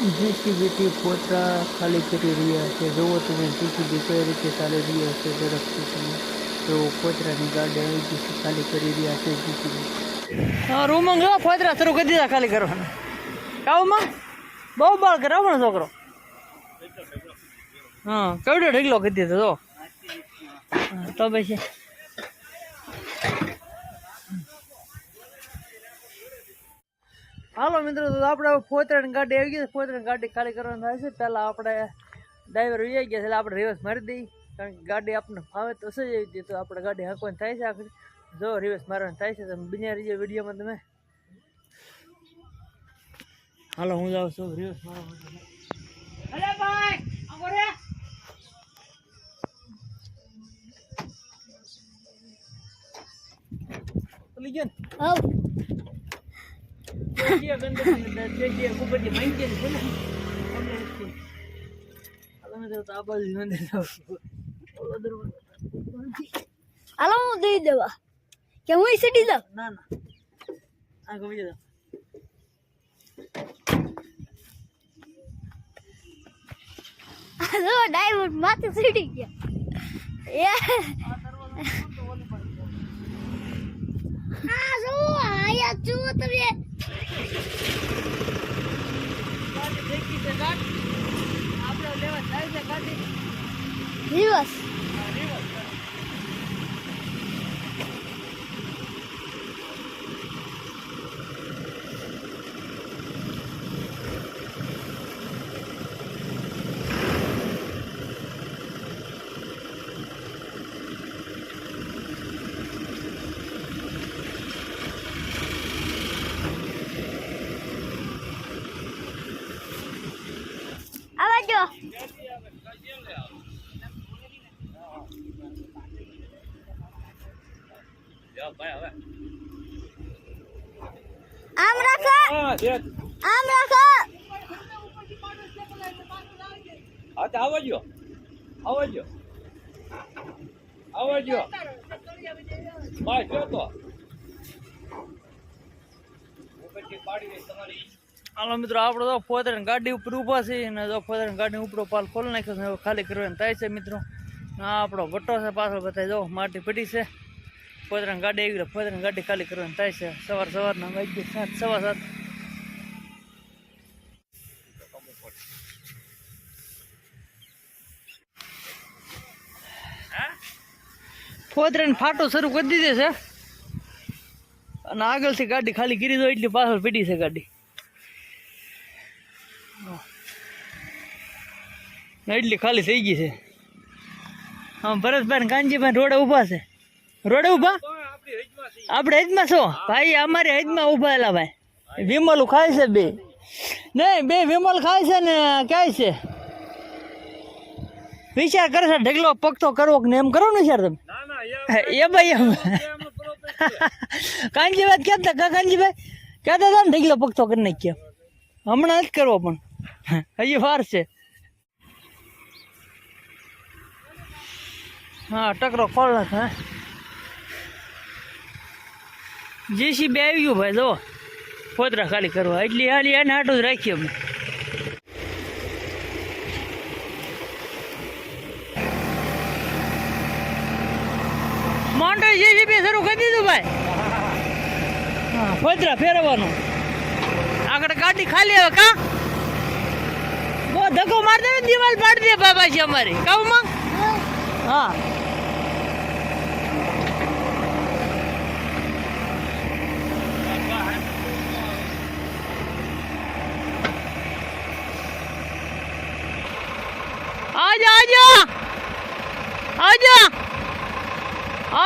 જેસીબીથી પોતા ખાલી કરી રહ્યા છે. જુઓ તમે જીસીબી કઈ રીતે ચાલી રહ્યા છે ઝડપથી તમે. તો પોતરાની ગાડી આવી ખાલી કરી રહ્યા છે જીસીબી હા, રૂમમાં જો પોતરા શરૂ કરી દીધા ખાલી કરવાના. કાવમાં બહુ બાળ કરાવો ને છોકરો. હા, કેવડો ઢગલો કરી દીધો તો પછી? હાલો મિત્રો તો આપણે પોતરાની ગાડી આવી ગઈ છે. પોતરાની ગાડી ખાલી કરવાની થાય છે. પહેલાં આપણે ડ્રાઈવર વી ગયા છે એટલે આપણે રિવર્સ મારી દઈએ. કારણ કે ગાડી આપણને ફાવે તો સજ આવી હતી તો આપણે ગાડી હાંકવાની થાય છે આખરી. જો રિવર્સ મારવાની થાય છે તમે બીજા રહીજો વિડીયોમાં તમે. હાલો હું જાઉં છું. રિવર્સ મારવા માટે. અરે ભાઈ આવો રે. પેલી હાલો હું દઈ દેવા. કે હું સીટી જાઉં? ના ના. આ ગમી જતો હાલો ડાયવર માથે સીટી ગયા. એ. હા જો આયા જો તમે દિવસ હા, રિવર્સ. આવા જો આમ રાખો. આમ રાખો. હા તો આવજો આવજો આવજો બસ જો. તો. હાલો મિત્રો આપણે તો ફોદરની ગાડી ઉપર ઊભા છે અને જો ફોદરની ગાડી ઉપર પાલ ખોલી નાખ્યો છે હવે ખાલી કરવાની થાય છે મિત્રો. આપણો વટ્ટો છે પાછળ બતાવી જો માટી પડી છે. ફોદરની ગાડી આવી ગયો ફોદરની ગાડી ખાલી કરવાની થાય છે. સવાર સવારના વાગી સાત, સવા સાત. ફોદરાની ફાટો શરૂ કરી દીધે છે. અને આગળથી ગાડી ખાલી કરી દો, એટલી પાછળ પડી છે ગાડી. એટલી ખાલી થઈ ગઈ છે. હા ભરતભાઈ ગાંધીભાઈ રોડે ઊભા છે. રોડે ઊભા આપણે હેજમાં છો? ભાઈ, અમારે હેજમાં ઊભા એલા ભાઈ. વિમલ ખાય છે બે. નહીં, બે વિમલ ખાય છે ને ક્યાંય છે? વિચાર કરે છે, ઢગલો પગતો કરવો ને એમ કરો ને સર તમે? એ ભાઈ એમ. કાનજીભાઈ કહેતા કા કાનજીભાઈ? કહેતા હતા ને ઢગલો પગતો કરી નાખ્યો? હમણાં જ કરવો પણ. હજી વાર છે. હા, ટકરો ખોલ નાખ, હા. જેસીબી આવી ગયું ભાઈ જો ફોતરા ખાલી કરવા. એટલી હાલી એને આટો જ રાખીએ અમે. મોન્ટો જેસીબી શરૂ કરી દીધું ભાઈ. હા ફોતરા ફેરવવાનું. આગળ ગાડી ખાલી હવે કા? બહુ ધક્કો મારતા દિવાલ પાડી દે બાબાજી અમારી. કહું હા.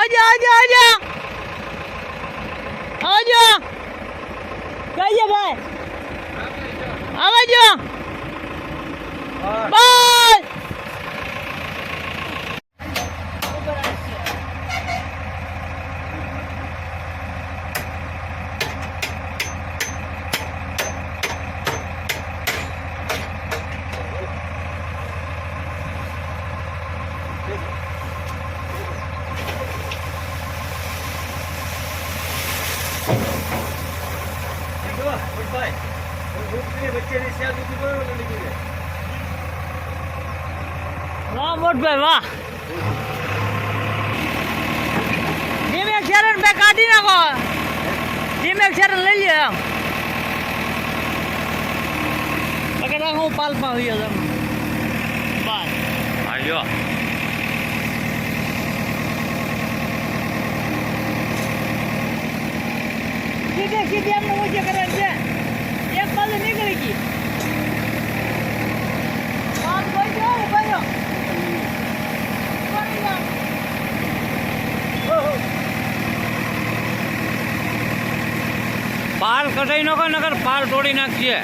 Hadi hadi hadi. Hadi. Gel ya bay. Hadi. વાહ મોટભાઈ વાહ. ધીમે શરણ બે કાઢી નાખો. ધીમે શરણ લઈ લ્યો એમ. પકડા હું પાલમાં હોઈએ તમે બાર આવ્યો સીધે સીધે એમને ઊંચે કરે છે એક બાજુ નીકળી ગઈ પાલ કોઈ ગયો ઊભા રહ્યો ઊભા રહ્યો. પાલ કઢાઈ નાખો નગર પાર તોડી નાખશે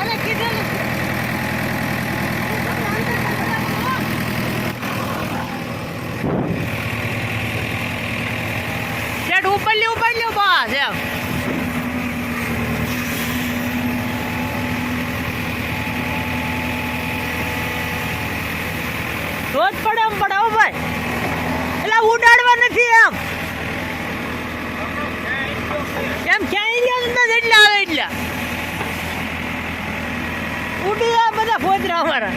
અરે કીધેલું છે. શેઠ ઉપર લ્યો ઉપર લ્યો બસ એમ રોજ પડે એમ પડે ભાઈ. એટલે ઉડાડવા નથી એમ. એમ ક્યાંય લ્યો નથી એટલે આવે એટલે. ઉડી ગયા બધા ફોતરા અમારા.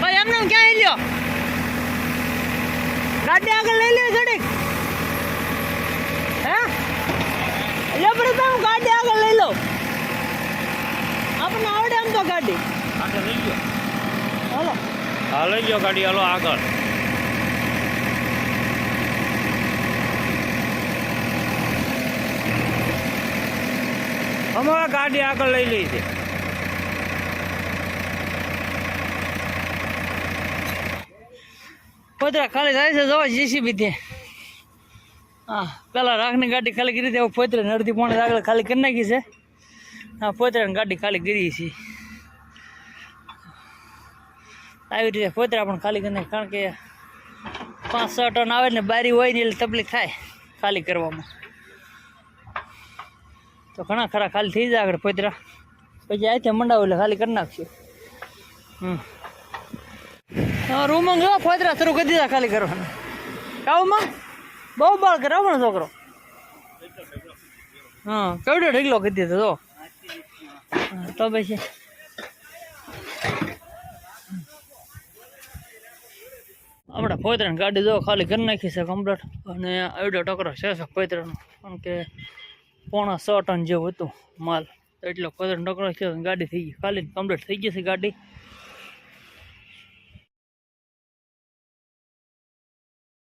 ભાઈ, એમને ક્યાંય લ્યો ગાડી આગળ લઈ લ્યો ઘડીક હે? લ્યો પ્રથમ ગાડી આગળ લઈ લો આપણને આવડે એમ તો ગાડી. આગળ લઈ ગયો હાલો. હા લઈ ગયો ગાડી હાલો આગળ. અમારા ગાડી આગળ લઈ લઈ છે. ફોતરા ખાલી થાય છે, જવા જીસીબી ત્યાં હા, પેલા રાખની ગાડી ખાલી કરી દે પોતરે નડતી પોણે આગળ ખાલી કરી નાખી છે. હા પોતરાની ગાડી ખાલી કરી છે. આવી રીતે પોતરા પણ ખાલી કરી કારણ કે પાંચ છ ટન આવે ને બારી હોય ને એટલે તકલીફ થાય ખાલી કરવામાં. તો ઘણા ખરા ખાલી થઈ જાય આગળ પોતરા પછી અહીંથી મંડાવું એટલે ખાલી કરી નાખશું. હમ. હા, રૂમમાં જો, ફોતરા શરૂ કરી દીધા ખાલી કરવાના કાવમાં બહુ બાળ કરે પણ છોકરો. હા, કેવડો ઢગલો કરી દીધો તો તો પછી. આપણે ફોતરાની ગાડી જો ખાલી કરી નાખી છે કમ્પ્લેટ અને આવડો ટકરો છે છે ફોતરાનો. કારણ કે પોણા સો ટન જેવું હતું માલ. એટલો ફોતરાનો ટકરો છે, ગાડી થઈ ગઈ. ખાલી કમ્પ્લેટ થઈ ગઈ છે ગાડી.